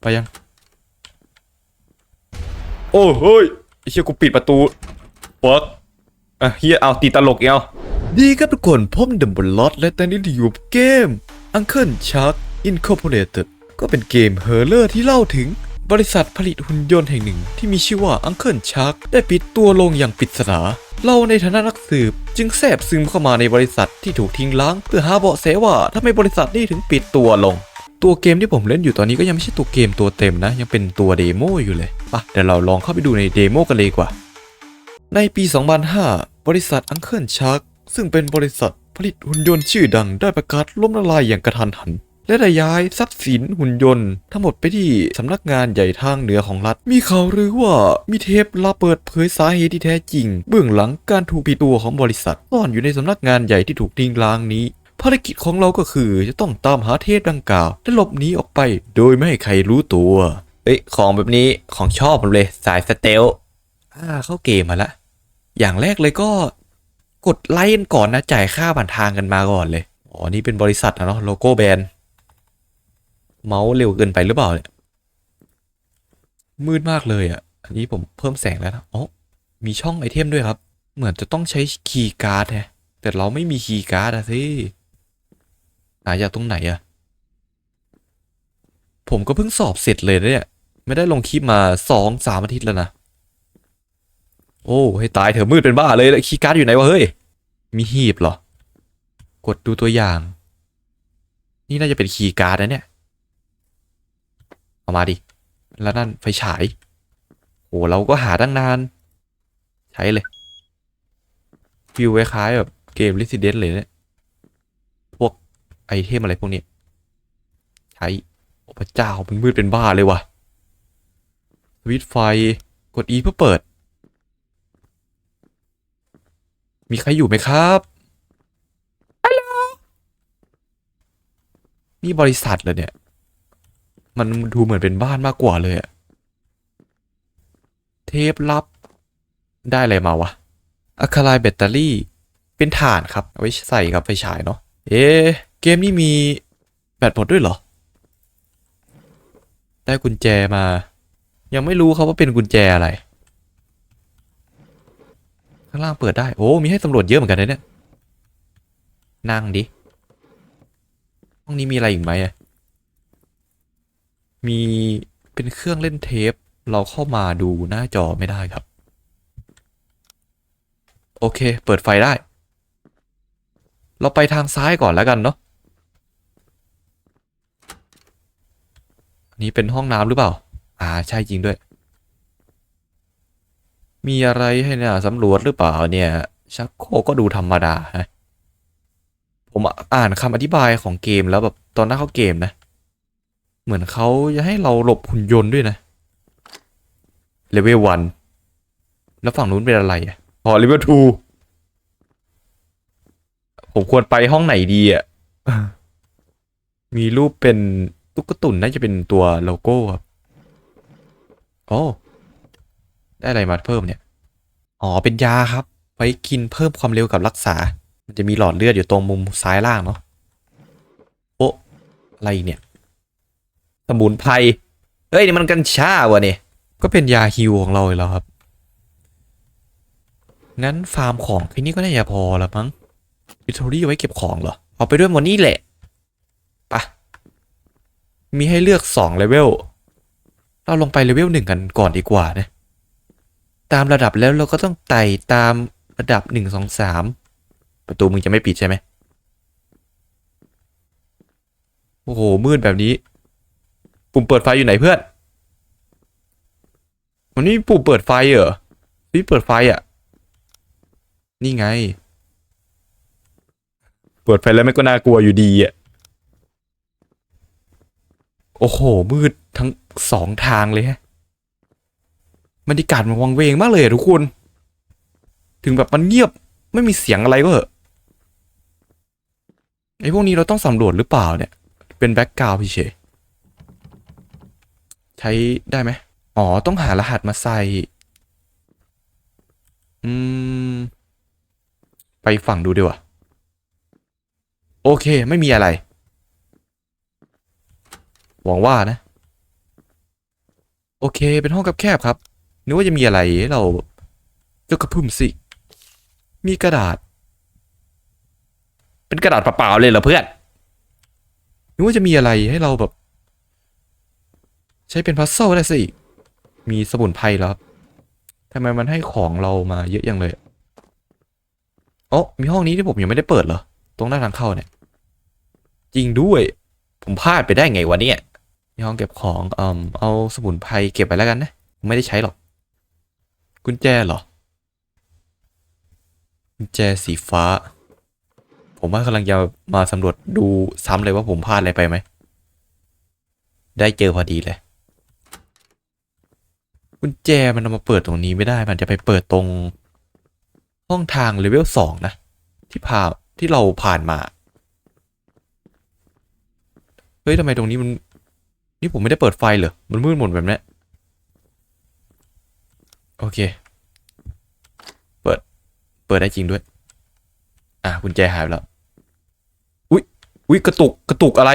ไปยัง โอ้เฮ้ยไอ้เชี่ยกูปิดประตูเปิดอะเฮียเอาตีตลกเอาดีครับทุกคนผมดัมเบิลลอตและตอนนี้อยู่เกม Uncle Chuck Incorporated ก็เป็นเกมเฮอร์เลอร์ที่เล่าถึงบริษัทผลิตหุ่นยนต์แห่งหนึ่งที่มีชื่อว่า Uncle Chuck ได้ปิดตัวลงอย่างปริศนาเราในฐานะนักสืบจึงแทรกซึมเข้ามาในบริษัทที่ถูกทิ้งล้าง เพื่อหาเบาะแสว่าทำไมบริษัทนี้ถึงปิดตัวลง ตัวเกมที่ผมเล่นอยู่ตอนนี้ก็ยังไม่ใช่ตัวเกมตัวเต็มนะ ยังเป็นตัวเดโมอยู่เลยปะเดี๋ยวเราลองเข้าไปดูในเดโมกันเลยกว่า ในปี 2005 บริษัทอังเคิลชักซึ่งเป็นบริษัทผลิตหุ่นยนต์ชื่อดังได้ประกาศล้มละลายอย่างกระทันหัน และได้ย้ายทรัพย์สินหุ่นยนต์ ทั้งหมดไปที่สำนักงานใหญ่ทางเหนือของรัฐ มีข่าวหรือว่ามีเทปลับเปิดเผยสาเหตุที่แท้จริง เบื้องหลังการถูกปิดตัวของบริษัทซ่อนอยู่ในสำนักงานใหญ่ที่ถูกทิ้งร้างนี้ ภารกิจของเราก็คือจะต้องตามหาเทปดังกล่าว และหลบหนีออกไป โดยไม่ให้ใครรู้ตัวเอ้ยของแบบนี้ของชอบผมเลยสายสเตลอ่าเข้าเกมมาละอย่างแรกเลยก็กดไลค์กันก่อนนะจ่ายค่าผ่านทางกันมาก่อนเลยอ๋อนี่เป็นบริษัทนะเนาะโลโก้แบรนด์เมาส์เร็วเกินไปหรือเปล่าเนี่ยมืดมากเลยอะ่ะ อันนี้ผมเพิ่มแสงแล้วนะอ๋อมีช่องไอเทมด้วยครับ เหมือนจะต้องใช้คีย์การ์ดแฮะแต่เราไม่มีคีย์การ์ดอะสิาจากตรงไหนอะผมก็เพิ่งสอบเสร็จเลยนะเนี่ย ไม่ได้ลงคลิปมาสองสามอาทิตย์แล้วนะ โอ้ให้ตายเถอะมืดเป็นบ้าเลยแล้วคีย์การ์ดอยู่ไหนวะเฮ้ย มีหีบเหรอ กดดูตัวอย่าง นี่น่าจะเป็นคีย์การ์ดนะเนี่ย เอามาดิ แล้วนั่นไฟฉาย โอ้เราก็หาตั้งนาน ใช้เลยฟิลคล้ายแบบเกม Resident เลยเนี่ย ไอเทมอะไรพวกนี้ใช้โอ้พระเจ้ามันมืดเป็นบ้าเลยว่ะสวิตช์ไฟกด E เพื่อเปิด มีใครอยู่ไหมครับฮัลโหลนี่บริษัทเหรอเนี่ย มันดูเหมือนเป็นบ้านมากกว่าเลยอะเทปลับ ได้อะไรมาวะอะคาไลแบตเตอรี่ เป็นถ่านครับ เอาไว้ใส่กับไฟฉายเนาะ เอ๊ะ เกมนี้มีแบตหมดด้วยเหรอ ได้กุญแจมา ยังไม่รู้ครับว่าเป็นกุญแจอะไร ข้างล่างเปิดได้ โอ้ มีให้ตำรวจเยอะเหมือนกันนะเนี่ย นั่งดิ ห้องนี้มีอะไรอีกไหมอะมีเป็นเครื่องเล่นเทป เราเข้ามาดูหน้าจอไม่ได้ครับ โอเค เปิดไฟได้ เราไปทางซ้ายก่อนแล้วกันเนาะ นี้เป็นห้องน้ำหรือเปล่า อ่า ใช่จริงด้วย มีอะไรให้น่าสำรวจหรือเปล่าเนี่ย ชักโครกก็ดูธรรมดาฮะผมอ่านคำอธิบายของเกมแล้วแบบตอนหน้าเข้าเกมนะ เหมือนเขาจะให้เราหลบหุ่นยนต์ด้วยนะเลเวลวันแล้วฝั่งนู้นเป็นอะไรอะพอเลเวลทูผมควรไปห้องไหนดีอะ มีรูปเป็น ตุ๊กตุ่นน่าจะเป็นตัวโลโก้ครับโอ้ได้อะไรมาเพิ่มเนี่ย อ๋อ เป็นยาครับ ไว้กินเพิ่มความเร็วกับรักษา มันจะมีหลอดเลือดอยู่ตรงมุมซ้ายล่างเนาะ โอ้อะไรเนี่ย สมุนไพร เฮ้ย นี่มันกัญชาวะเนี่ย ก็เป็นยาฮิวของเราเลยแล้วครับ งั้นฟาร์มของแค่นี้ก็น่าจะพอแล้วมั้งอิทอรี่ไว้เก็บของเหรอ เอาไปด้วยหมดนี่แหละ ไปะ มีให้เลือกสองเลเวล เราลงไปเลเวลหนึ่งกันก่อนดีกว่านะ ตามระดับแล้วเราก็ต้องไต่ตามระดับหนึ่งสองสามประตูมึงจะไม่ปิดใช่ไหม โอ้โห มืดแบบนี้ ปุ่มเปิดไฟอยู่ไหนเพื่อนวันนี้ปุ่มเปิดไฟเหรอนี่เปิดไฟอะ นี่ไง เปิดไฟแล้วไม่ก็น่ากลัวอยู่ดีอะ โอ้โห มืดทั้งสองทางเลยฮะบรรยากาศมันวังเวงมากเลยทุกคน ถึงแบบมันเงียบไม่มีเสียงอะไรก็เหอะไอ้พวกนี้เราต้องสำรวจหรือเปล่าเนี่ย เป็นแบ็กกราวพี่เฉยใช้ได้ไหมอ๋อ ต้องหารหัสมาใส่ อืม ไปฝั่งดูดีกว่า โอเค ไม่มีอะไร หวังว่านะ โอเค เป็นห้องแคบๆครับ นึกว่าจะมีอะไรให้เราเจ้ากระพุ่มสิ มีกระดาษ เป็นกระดาษเปล่าๆเลยเหรอเพื่อน นึกว่าจะมีอะไรให้เราแบบ ใช้เป็นพัซเซิลได้สิมีสมุนไพรแล้วครับทำไมมันให้ของเรามาเยอะอย่างเลยอ๋อมีห้องนี้ที่ผมยังไม่ได้เปิดเหรอ ตรงหน้าทางเข้าเนี่ย จริงด้วย ผมพลาดไปได้ไงวะเนี่ย มีห้องเก็บของเอ่มเอาสมุนไพรเก็บไปแล้วกันนะ ไม่ได้ใช้หรอก กุญแจเหรอ กุญแจสีฟ้า ผมว่ากำลังจะมาสำรวจดูซ้ำเลยว่าผมพลาดอะไรไปไหม ได้เจอพอดีเลย กุญแจมันเอามาเปิดตรงนี้ไม่ได้ มันจะไปเปิดตรง ห้องทางเลเวลสองนะ ที่พาที่เราผ่านมา เฮ้ยทำไมตรงนี้มัน นี่ผมไม่ได้เปิดไฟเหรอ มันมืดหมดแบบนี้ โอเค เปิด เปิดได้จริงด้วย อะกุญแจหายไปแล้ว อุ๊ย อุ๊ย กระตุก กระตุกอะไร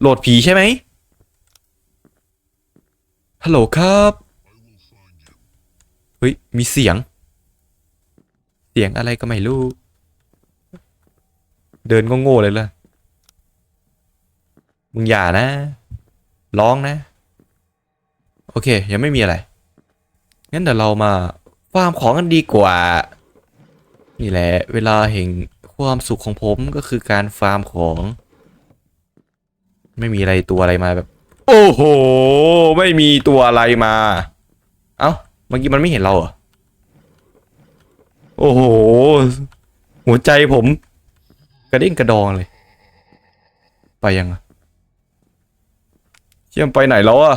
โหลดผีใช่ไหมฮัลโหลครับ เฮ้ย มีเสียง เสียงอะไรก็ไม่รู้ เดินก็โง่เลยล่ะ มึงอย่านะ ร้องนะ โอเค ยังไม่มีอะไร งั้นเดี๋ยวเรามาฟาร์มของกันดีกว่า นี่แหละ เวลาแห่งความสุขของผมก็คือการฟาร์มของ ไม่มีอะไรตัวอะไรมาแบบ โอ้โห ไม่มีตัวอะไรมา เอ้าเมื่อกี้มันไม่เห็นเราเหรอ โอ้โห หัวใจผม กระเด้งกระดองเลย ไปยังอะ เชี่ยมไปไหนแล้วอะ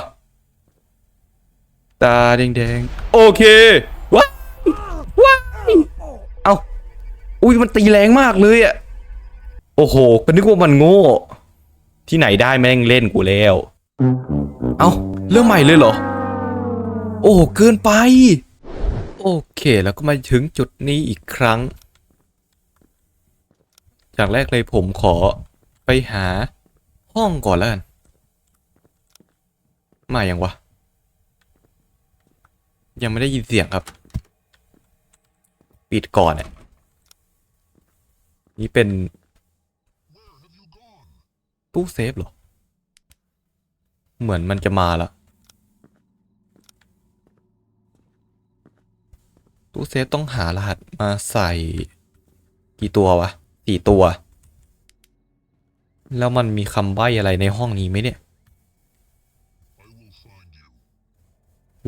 ตาแดงๆ โอเคว้าว้าเอาอุ้ยมันตีแรงมากเลยอะโอ้โหก็นึกว่ามันโง่ ที่ไหนได้แม่งเล่นกูแล้ว เอาเรื่องใหม่เลยเหรอ โอ้โหเกินไป โอเคแล้วก็มาถึงจุดนี้อีกครั้งจากแรกเลยผมขอไปหาห้องก่อนแล้วกัน มาอย่างวะ ยังไม่ได้ยินเสียงครับ ปิดก่อนอะนี่เป็น ตู้เซฟเหรอ เหมือนมันจะมาแล้วตู้เซฟต้องหารหัสมาใส่ กี่ตัววะสี่ตัว แล้วมันมีคำใบ้อะไรในห้องนี้ไหมเนี่ย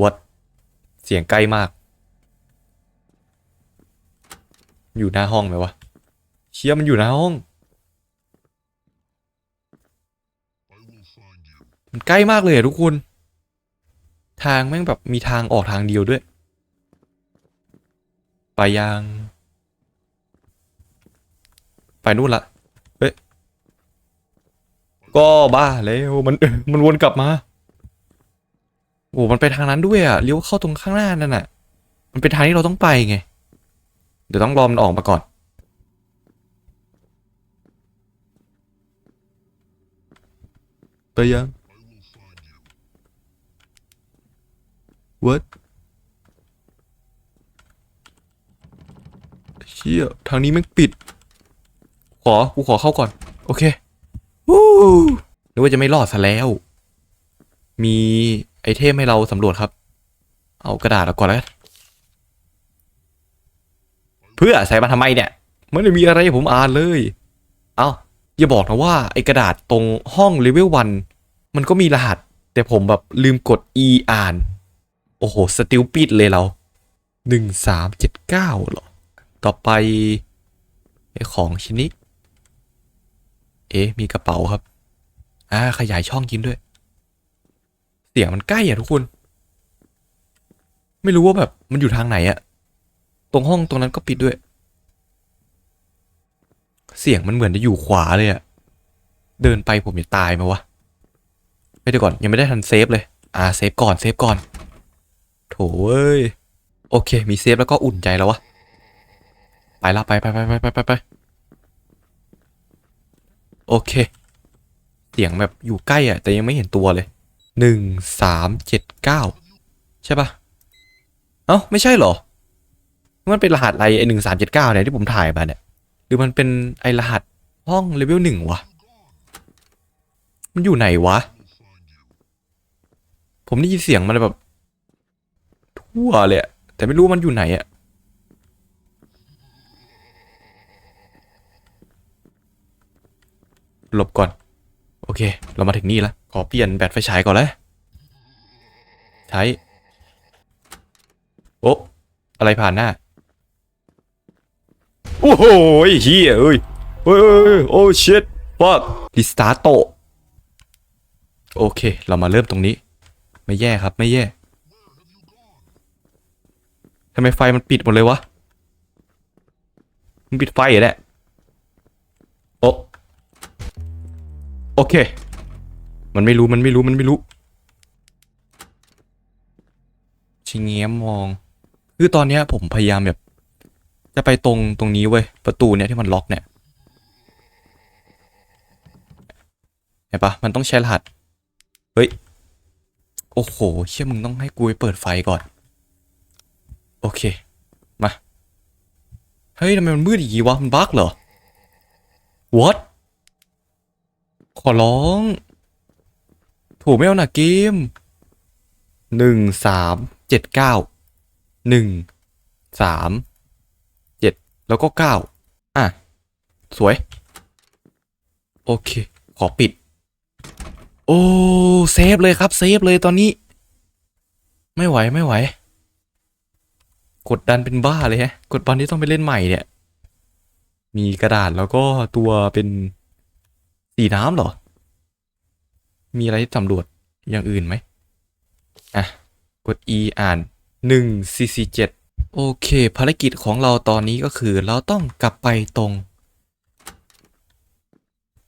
วัดเสียงใกล้มาก อยู่หน้าห้องไหมวะเชี่ยมันอยู่หน้าห้อง มันใกล้มากเลยอะทุกคน ทางแม่งแบบมีทางออกทางเดียวด้วย ไปยัง ไปนู่นละ เฮ้ย ก็บ้าแล้วมันมันวนกลับมา โอ้มันไปทางนั้นด้วยอะเลี้ยวเข้าตรงข้างหน้านั่นน่ะ มันเป็นทางที่เราต้องไปไง เดี๋ยวต้องรอมันออกมาก่อน ไปยัง What เชี่ยทางนี้ม่งปิด ขอ กูขอเข้าก่อน โอเควู้นึกว่าจะไม่รอดซะแล้ว มี อเทมให้เราสำรวจครับ เอากระดาษเอาก่อนแล้วกันเพื่อใส่มาทำไมเนี่ยไม่ได้มีอะไรให้ผมอ่านเลย เอาอย่าบอกนะว่าไอกระดาษตรงห้องเลเวลวันมันก็มีรหัส แต่ผมแบบลืมกด e อ่าน โอ้โห สติลปิดเลยเราหนึ่งสามเจ็ดเก้าหรอ ต่อไปไอของชิ้นนี้ เอ๊ะ มีกระเป๋าครับ อ่า ขยายช่องกินด้วย สียงมันใกล้อะทุกคน ไม่รู้ว่าแบบมันอยู่ทางไหนอะตรงห้องตรงนั้นก็ปิดด้วย เสียงมันเหมือนจะอยู่ขวาเลยอะเดินไปผมจะตายไหมวะไม่เดี๋ยวก่อนยังไม่ได้ทันเซฟเลย อ่าเซฟก่อนเซฟก่อน โถเอ้ยโอเค มีเซฟแล้วก็อุ่นใจแล้ววะไปละไปไปไปไปไปไปไปโอเค เสียงแบบอยู่ใกล้อะแต่ยังไม่เห็นตัวเลย หนึ่งสามเจ็ดเก้าใช่ปะเอ้าไม่ใช่เหรอ มันเป็นรหัสอะไรไอหนึ่งสามเจ็ดเก้าเนี่ยที่ผมถ่ายมาเนี่ย หรือมันเป็นไอรหัสห้องเลเวลหนึ่งวะ มันอยู่ไหนวะ ผมได้ยินเสียงมันแบบ ทั่วเลยแต่ไม่รู้มันอยู่ไหนอะหลบก่อน โอเค เรามาถึงนี่แล้ว อเปลี่ยนแบตไฟฉายก่อนเลยใช้ โอ้อะไรผ่านหน้า โอ้โหเฮียเอ้ยเฮ้ยเฮ้ยโอ้ชิตฟักรีสตาร์โต โอเค เรามาเริ่มตรงนี้ ไม่แย่ครับ ไม่แย่ทำไมไฟมันปิดหมดเลยวะ มันปิดไฟเหรอเนี่ยโอ้โอเค มันไม่รู้มันไม่รู้มันไม่รู้ชิงเงี้ยมมอง คือตอนเนี้ยผมพยายามแบบ จะไปตรงตรงนี้เว้ยประตูเนี่ยที่มันล็อกเนี่ยเห็นปะมันต้องใช้รหัส เฮ้ย โอ้โห เชื่อมึงต้องให้กูไปเปิดไฟก่อน โอเค มา เฮ้ยทำไมมันมืดอย่างงี้วะ มันบั๊กเหรอ what ขอร้อง โถูไม่เอาหน่ะเกมหนึ่งสามเจ็ดเก้าหนึ่งสามเจ็ดแล้วก็เก้าอะ สวย โอเค ขอปิด โอ้เซฟเลยครับ เซฟเลยตอนนี้ ไม่ไหวไม่ไหว กดดันเป็นบ้าเลยฮะ กดบันที่ต้องไปเล่นใหม่เนี่ย มีกระดาษแล้วก็ตัวเป็นสีน้ำเหรอ มีอะไรที่สำรวจอย่างอื่นไหมอะ กด E อ่าน1 CC 7โอเค ภารกิจของเราตอนนี้ก็คือ เราต้องกลับไปตรง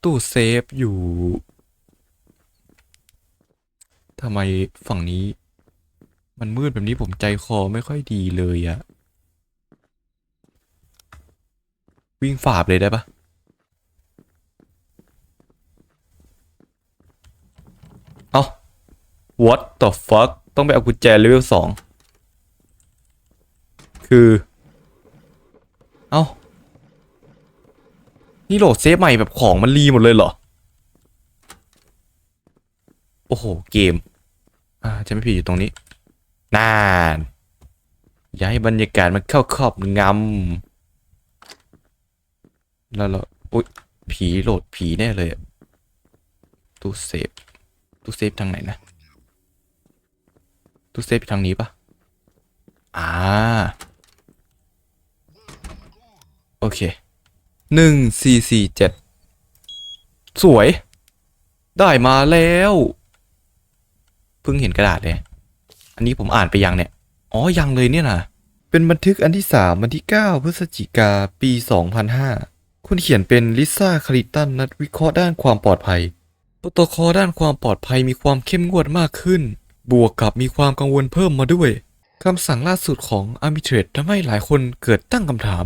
ตู้เซฟอยู่ทำไมฝั่งนี้ มันมืดแบบนี้ผมใจคอไม่ค่อยดีเลยอะวิ่งฝ่าบเลยได้ปะเอา what the fuck ต้องไปเอากุญแจเลเวลสองคือ เอานี่โหลดเซฟใหม่แบบของมันรีหมดเลยเหรอ โอ้โห เกม อ่าจะไม่ผิดอยู่ตรงนี้นานอย่าให้บรรยากาศมันเข้าครอบงำแล้วเราอุ๊ย ผีโหลดผีแน่เลยตู้เซฟตู้เซฟทางไหนนะ ตู้เซฟทางนี้ปะอ่า โอเคหนึ่งสี่สี่เจ็ดสวย ได้มาแล้ว เพิ่งเห็นกระดาษเลย อันนี้ผมอ่านไปยังเนี่ย อ๋อ ยังเลยเนี่ยนะเป็นบันทึกอันที่3วันที่9พฤศจิกาปี2005คุณเขียนเป็นลิซ่าคาริตันนักวิเคราะห์ด้านความปลอดภัย โปรโตคอลด้านความปลอดภัยมีความเข้มงวดมากขึ้น บวกกับมีความกังวลเพิ่มมาด้วยคำสั่งล่าสุดของ Arbitrate ทำให้หลายคนเกิดตั้งคำถาม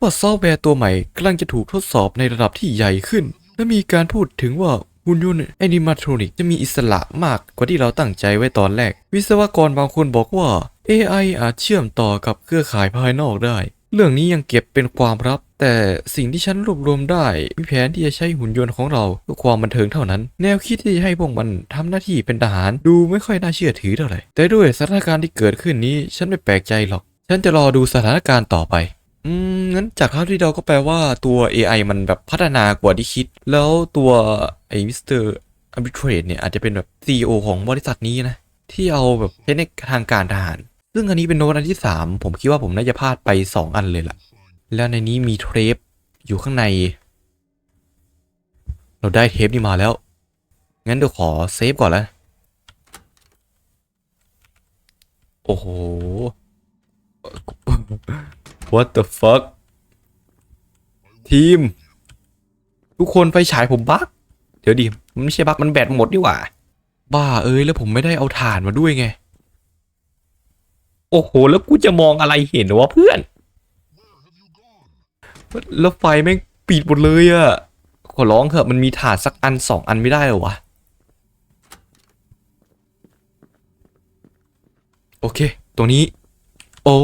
ว่าซอฟต์แวร์ตัวใหม่กำลังจะถูกทดสอบในระดับที่ใหญ่ขึ้น และมีการพูดถึงว่าหุ่นยนต์แอนิมาทรอนิกจะมีอิสระมากกว่าที่เราตั้งใจไว้ตอนแรก วิศวกรบางคนบอกว่า AI อาจเชื่อมต่อกับเครือข่ายภายนอกได้ เรื่องนี้ยังเก็บเป็นความลับ แต่สิ่งที่ฉันรวบรวมได้มีแผนที่จะใช้หุ่นยนต์ของเราเพื่อความบันเทิงเท่านั้น แนวคิดที่จะให้พวกมันทำหน้าที่เป็นทหารดูไม่ค่อยน่าเชื่อถือเท่าไหร่แต่ด้วยสถานการณ์ที่เกิดขึ้นนี้ฉันไม่แปลกใจหรอก ฉันจะรอดูสถานการณ์ต่อไปอืมงั้นจากเท่าที่เราก็แปลว่าตัว AI มันแบบพัฒนากว่าที่คิด แล้วตัวไอ้มิสเตอร์อาร์บิเทรดเนี่ยอาจจะเป็นแบบ CEO ของบริษัทนี้นะ ที่เอาแบบใช้ในทางการทหาร ซึ่งอันนี้เป็นโน้ตอันที่ 3 ผมคิดว่าผมน่าจะพลาดไป 2 อันเลยล่ะ แล้วในนี้มีเทปอยู่ข้างใน เราได้เทปนี้มาแล้ว งั้นเดี๋ยวขอเซฟก่อนล้วโอ้โห What the fuck ทีม ทุกคนไฟฉายผมบั๊กเดี๋ยวดิ มันไม่ใช่บั๊กมันแบตหมดดีกว่า บ้าเอ้ยแล้วผมไม่ได้เอาถ่านมาด้วยไง โอ้โห แล้วกูจะมองอะไรเห็นวะเพื่อน แล้วไฟแม่งปิดหมดเลยอะขอร้องเถอะมันมีถ่านสักอันสองอันไม่ได้หรอวะ โอเค ตรงนี้ โอ้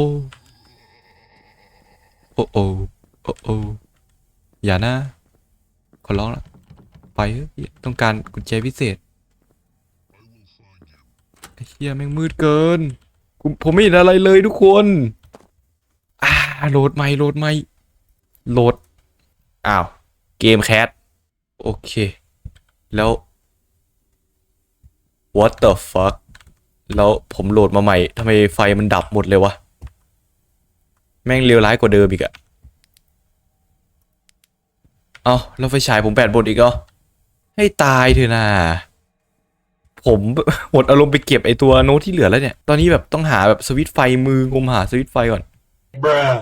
โอ้โอ้โอ้โอ้อย่านะ ขอร้องละไปต้องการกุญแจพิเศษไอ้เหี้ยแม่งมืดเกิน ผมไม่เห็นอะไรเลยทุกคนอ่าโหลดไม่โหลดไม่โหลดอ้าวเกมแคสโอเค แล้ว what the fuck แล้วผมโหลดมาใหม่ทำไมไฟมันดับหมดเลยวะ แม่งเลวร้ายกว่าเดิมอีกอะเอาแล้วไฟฉายผมแบตหมดอีกเหรอให้ตายเถอะนะ ผมหมดอารมณ์ไปเก็บไอตัวโน้ตที่เหลือแล้วเนี่ย ตอนนี้แบบต้องหาแบบสวิตช์ไฟมืองมหาสวิตช์ไฟก่อน Bruh.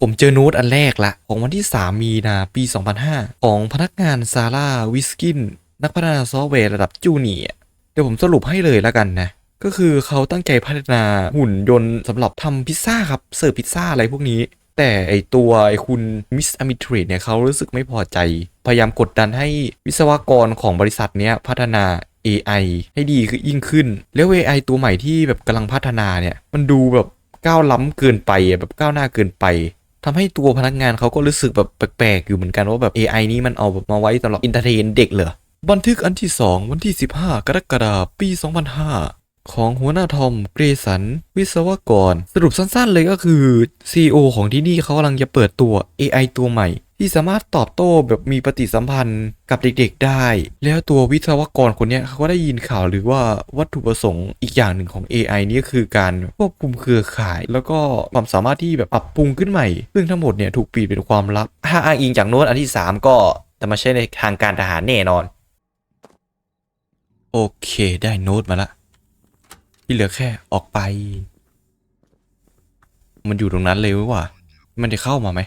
ผมเจอโน้ตอันแรกละ ของวันที่ 3 มีนาปี 2005 ของพนักงานซาร่าวิสกิน นักพัฒนาซอฟต์แวร์ระดับจูเนียร์เดี๋ยวผมสรุปให้เลยแล้วกันนะ ก็คือเขาตั้งใจพัฒนาหุ่นยนต์สำหรับทำพิซซ่าครับ เสิร์ฟพิซซ่าอะไรพวกนี้ แต่ไอตัวไอคุณมิสอมิทรีเนี่ยเขารู้สึกไม่พอใจ พยายามกดดันให้วิศวกรของบริษัทเนี้ยพัฒนา AI ให้ดีคือยิ่งขึ้น แล้ว AI ตัวใหม่ที่แบบกำลังพัฒนาเนี่ย มันดูแบบก้าวล้ำเกินไปแบบก้าวหน้าเกินไปทำให้ตัวพนักงานเขาก็รู้สึกแบบแปลกๆอยู่เหมือนกันว่าแบบ AI นี้มันเอาแบบมาไว้สำหรับอินเตอร์เทนเด็กเหรอบันทึกอันที่ 2 วันที่ 15 กรกฎาคมปี 2005 ของหัวหน้าทอม เกรสัน วิศวกร สรุปสั้นๆเลยก็คือ CEO ของที่นี่เขากำลังจะเปิดตัว AI ตัวใหม่ ที่สามารถตอบโต้แบบมีปฏิสัมพันธ์กับเด็กๆได้ แล้วตัววิศวกรคนนี้เขาก็ได้ยินข่าวหรือว่าวัตถุประสงค์อีกอย่างหนึ่งของ AI นี่ก็คือการควบคุมเครือข่าย แล้วก็ความสามารถที่แบบปรับปรุงขึ้นใหม่ ซึ่งทั้งหมดเนี่ยถูกปิดเป็นความลับ ถ้าอ้างอิงจากโน้ตอันที่ 3 ก็จะมาใช้ในทางการทหารแน่นอน โอเคได้โน้ตมาละ ที่เหลือแค่ออกไป มันอยู่ตรงนั้นเลยว่ะมันจะเข้ามาไหม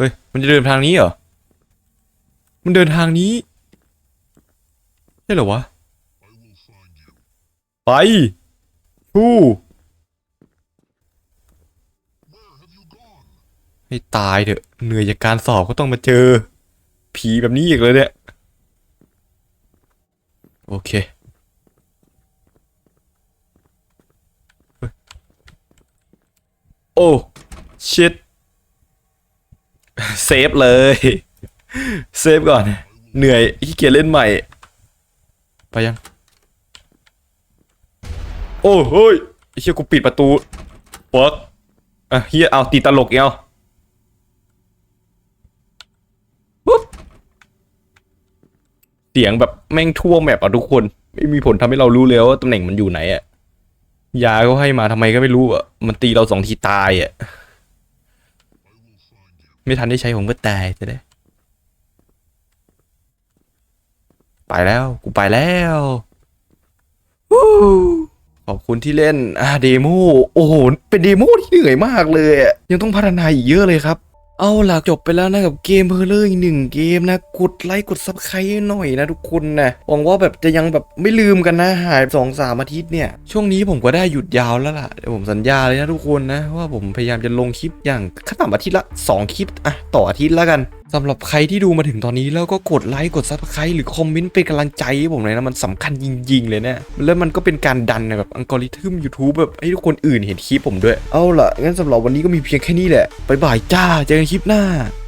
เฮ้ย มันจะเดินทางนี้เหรอ มันเดินทางนี้ใช่เหรอวะ ไปทูให้ตายเถอะเหนื่อยจากการสอบก็ต้องมาเจอ ผีแบบนี้อีกเลยเนี่ย โอเคโอ้ชิต เซฟเลย เซฟก่อน เหนื่อยขี้เกียจเล่นใหม่ ไปยัง โอ้เฮ้ยไอ้เชี่ยกูปิดประตูเวิร์กอะเฮียเอาตีตลกอีกเอาปุ๊บเสียงแบบแม่งทั่วแมปอะทุกคน ไม่มีผลทำให้เรารู้เลยว่าตำแหน่งมันอยู่ไหนอะยาเขาให้มาทำไมก็ไม่รู้อะ มันตีเราสองทีตายอะ ไม่ทันได้ใช้ผมก็ตายจะได้ ไปแล้ว กูไปแล้วขอบคุณที่เล่นอ่าเดโมโอ้โห เป็นเดโมที่เหนื่อยมากเลย ยังต้องพัฒนาอีกเยอะเลยครับ เอาล่ะจบไปแล้วนะกับเกมเพลเลอร์อีกหนึ่งเกมนะ กดไลค์กดซับสไครต์หน่อยนะทุกคนนะหวังว่าแบบจะยังแบบไม่ลืมกันนะหายสองสามอาทิตย์เนี่ย ช่วงนี้ผมก็ได้หยุดยาวแล้วล่ะเดี๋ยวผมสัญญาเลยนะทุกคนนะ ว่าผมพยายามจะลงคลิปอย่างขั้นต่ำอาทิตย์ละ 2 คลิปอะต่ออาทิตย์แล้วกัน สำหรับใครที่ดูมาถึงตอนนี้แล้วก็กดไลค์กดซับสไครต์หรือคอมเมนต์เป็นกำลังใจให้ผมเลยนะ มันสำคัญจริง ๆ เลยเนะแล้วมันก็เป็นการดันในแบบอัลกอริทึม YouTube แบบให้ทุกคนอื่นเห็นคลิปผมด้วย เอาล่ะ งั้นสำหรับวันนี้ก็มีเพียงแค่นี้แหละ บ๊ายบายจ้า เจอกันคลิปหน้า